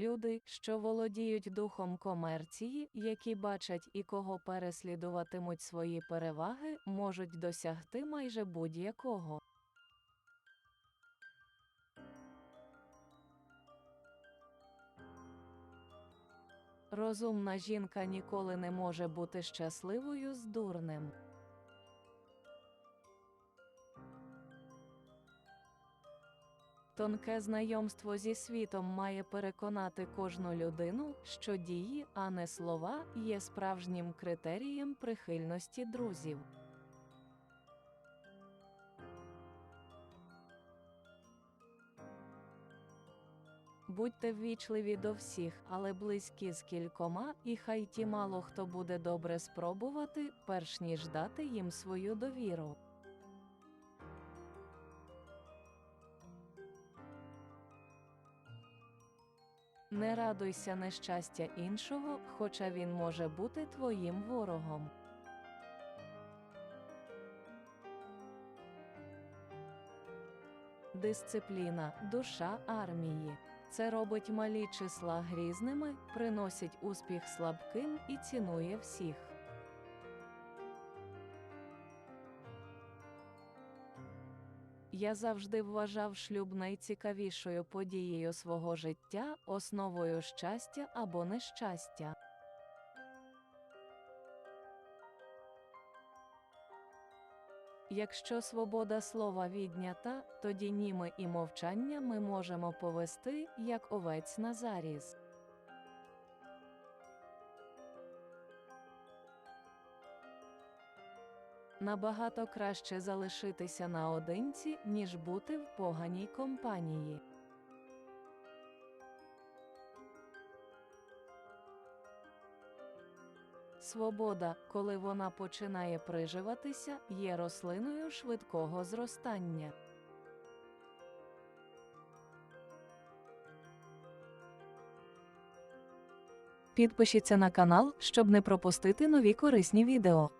Люди, що володіють духом комерції, які бачать і кого переслідуватимуть свої переваги, можуть досягти майже будь-якого. Розумна жінка ніколи не може бути щасливою з дурним. Тонке знайомство зі світом має переконати кожну людину, що дії, а не слова, є справжнім критерієм прихильності друзів. Будьте ввічливі до всіх, але близькі з кількома, і хай ті мало хто буде добре спробувати, перш ніж дати їм свою довіру. Не радуйся нещастя іншого, хоча він може бути твоїм ворогом. Дисципліна, душа армії. Це робить малі числа грізними, приносить успіх слабким і цінує всіх. Я завжди вважав шлюб найцікавішою подією свого життя, основою щастя або нещастя. Якщо свобода слова віднята, тоді німи і мовчання ми можемо повести, як овець на заріз. Набагато краще залишитися наодинці, ніж бути в поганій компанії. Свобода, коли вона починає приживатися, є рослиною швидкого зростання. Підпишіться на канал, щоб не пропустити нові корисні відео.